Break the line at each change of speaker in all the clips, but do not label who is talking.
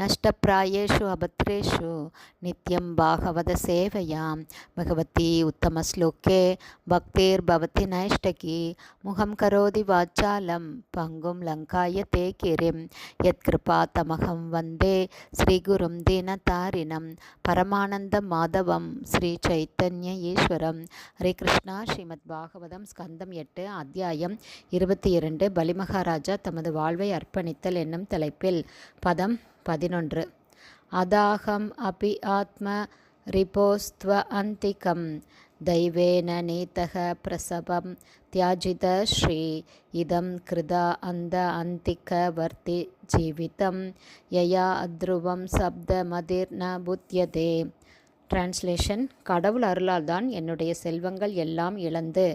நஷ்டப்பிராயேஷு அபத்ரேஷு நித்யம் பாகவத சேவையாம் பகவதி உத்தமஸ்லோக்கே பக்தேர் பவதி நைஷ்டகி முகம் கரோதி வாச்சாலம் பங்கும் லங்காய தே கிரிம் யத்கிருபா தமகம் வந்தே ஸ்ரீகுரும் தீனதாரிணம் பரமானந்த மாதவம் ஸ்ரீ சைத்தன்ய ஈஸ்வரம் ஹரே கிருஷ்ணா ஸ்ரீமத் பாகவதம் ஸ்கந்தம் எட்டு அத்தியாயம் இருபத்தி இரண்டு பலிமகாராஜா தமது வாழ்வை அர்ப்பணித்தல் என்னும் தலைப்பில் பதம் பதினொன்று. அதாகம் அபி ஆத்ம ரிபோஸ்த்வ அந்திகம். தெய்வேன நீத்தக பிரசவம் தியாஜித ஸ்ரீ. இதம் கிருதா அந்த அந்திக வர்த்தி ஜீவிதம். யயா அத்ருவம் சப்த மதிர் ந புத்தியதே. டிரான்ஸ்லேஷன் கடவுள் அருளால் தான் என்னுடைய செல்வங்கள் எல்லாம் இழந்து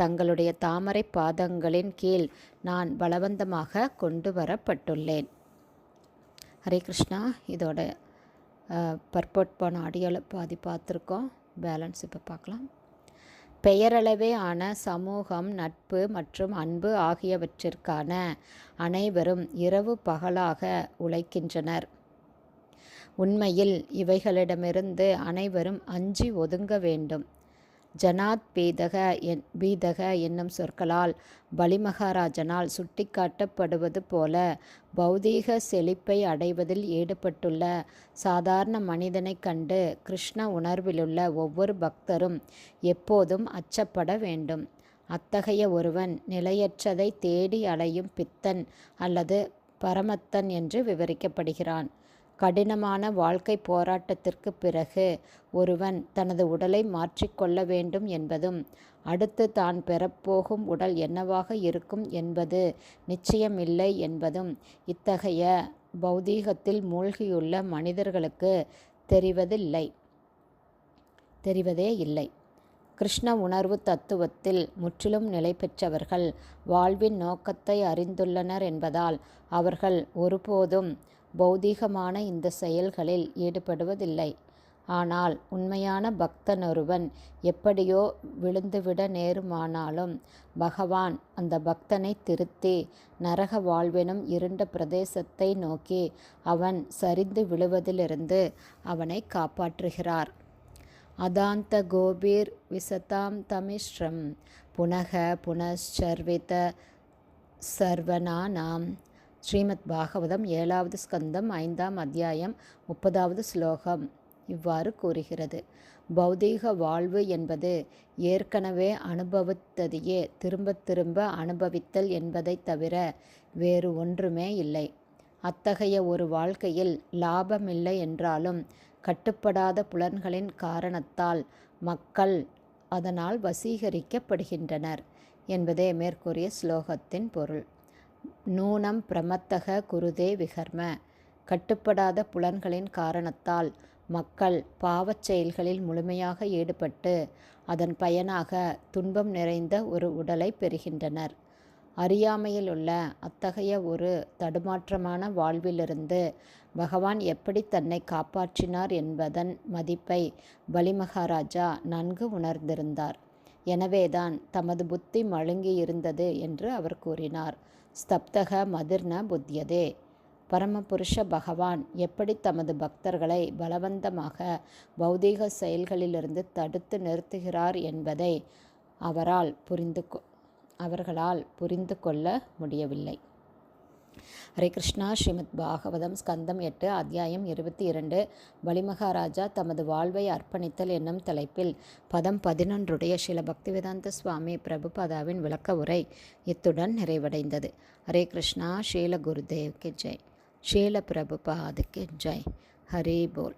தங்களுடைய தாமரை பாதங்களின் கீழ் நான் பலவந்தமாக கொண்டு வரப்பட்டுள்ளேன். ஹரே கிருஷ்ணா. இதோட பர்போட் போன ஆடியோவில் பாதி பார்த்துருக்கோம். பேலன்ஸ் இப்போ பார்க்கலாம். பெயரளவே ஆன சமூகம் நட்பு மற்றும் அன்பு ஆகியவற்றிற்கான அனைவரும் இரவு பகலாக உழைக்கின்றனர். உண்மையில் இவைகளிடமிருந்து அனைவரும் அஞ்சி ஒதுங்க வேண்டும். ஜனாத் பீதக என் பீதக என்னும் சொற்களால் பலிமகாராஜனால் சுட்டிக்காட்டப்படுவது போல பௌதீக செழிப்பை அடைவதில் ஈடுபட்டுள்ள சாதாரண மனிதனைக் கண்டு கிருஷ்ண உணர்விலுள்ள ஒவ்வொரு பக்தரும் எப்போதும் அச்சப்பட வேண்டும். அத்தகைய ஒருவன் நிலையற்றதை தேடி அலையும் பித்தன் அல்லது பரமத்தன் என்று விவரிக்கப்படுகிறான். கடினமான வாழ்க்கை போராட்டத்திற்கு பிறகு ஒருவன் தனது உடலை மாற்றிக்கொள்ள வேண்டும் என்பதும் அடுத்து தான் பெறப்போகும் உடல் என்னவாக இருக்கும் என்பது நிச்சயமில்லை என்பதும் இத்தகைய பௌதீகத்தில் மூழ்கியுள்ள மனிதர்களுக்கு தெரிவதில்லை. தெரிவதே இல்லை. கிருஷ்ண உணர்வு தத்துவத்தில் முற்றிலும் நிலை பெற்றவர்கள் வாழ்வின் நோக்கத்தை அறிந்துள்ளனர் என்பதால் அவர்கள் ஒருபோதும் பௌதீகமான இந்த செயல்களில் ஈடுபடுவதில்லை. ஆனால் உண்மையான பக்தனொருவன் எப்படியோ விழுந்துவிட நேருமானாலும் பகவான் அந்த பக்தனை திருத்தி நரக வாழ்வெனும் இருண்ட பிரதேசத்தை நோக்கி அவன் சரிந்து விழுவதிலிருந்து அவனை காப்பாற்றுகிறார். அதாந்த கோபீர் விசதாம் தமிஷ்ரம். புனக புனச்சர்வித சர்வனானாம். ஸ்ரீமத் பாகவதம் ஏழாவது ஸ்கந்தம் ஐந்தாம் அத்தியாயம் முப்பதாவது ஸ்லோகம். இவ்வாறு கூறுகிறது. பௌதீக வாழ்வு என்பது ஏற்கனவே அனுபவித்ததையே திரும்ப திரும்ப அனுபவித்தல் என்பதைத் தவிர வேறு ஒன்றுமே இல்லை. அத்தகைய ஒரு வாழ்க்கையில் லாபமில்லை என்றாலும் கட்டுப்படாத புலன்களின் காரணத்தால் மக்கள் அதனால் வசீகரிக்கப்படுகின்றனர் என்பதே மேற்கூறிய ஸ்லோகத்தின் பொருள். நூனம் பிரமத்தக குருதே விகர்ம. கட்டுப்படாத புலன்களின் காரணத்தால் மக்கள் பாவச் செயல்களில் முழுமையாக ஈடுபட்டு அதன் பயனாக துன்பம் நிறைந்த ஒரு உடலை பெறுகின்றனர். அறியாமையில் உள்ள அத்தகைய ஒரு தடுமாற்றமான வாழ்விலிருந்து பகவான் எப்படி தன்னை காப்பாற்றினார் என்பதன் மதிப்பை பலிமகாராஜா நன்கு உணர்ந்திருந்தார். எனவேதான் தமது புத்தி மழுங்கியிருந்தது என்று அவர் கூறினார். ஸ்தப்தக மதிர்ன புத்தியதே. பரமபுருஷ பகவான் எப்படி தமது பக்தர்களை பலவந்தமாக பௌதீக செயல்களிலிருந்து தடுத்து நிறுத்துகிறார் என்பதை அவரால் புரிந்து அவர்களால் புரிந்து கொள்ள முடியவில்லை. ஹரே கிருஷ்ணா. ஸ்ரீமத் பாகவதம் ஸ்கந்தம் எட்டு அத்தியாயம் இருபத்தி இரண்டு. பலிமகாராஜா தமது வாழ்வை அர்ப்பணித்தல் என்னும் தலைப்பில் பதம் பதினொன்றுடைய சில பக்திவேதாந்த சுவாமி பிரபுபாதாவின் விளக்க உரை இத்துடன் நிறைவடைந்தது. ஹரே கிருஷ்ணா. ஷீல குருதேவ்க்கு ஜெய். ஷீல பிரபுபாதுக்கு ஜெய். ஹரி போல்.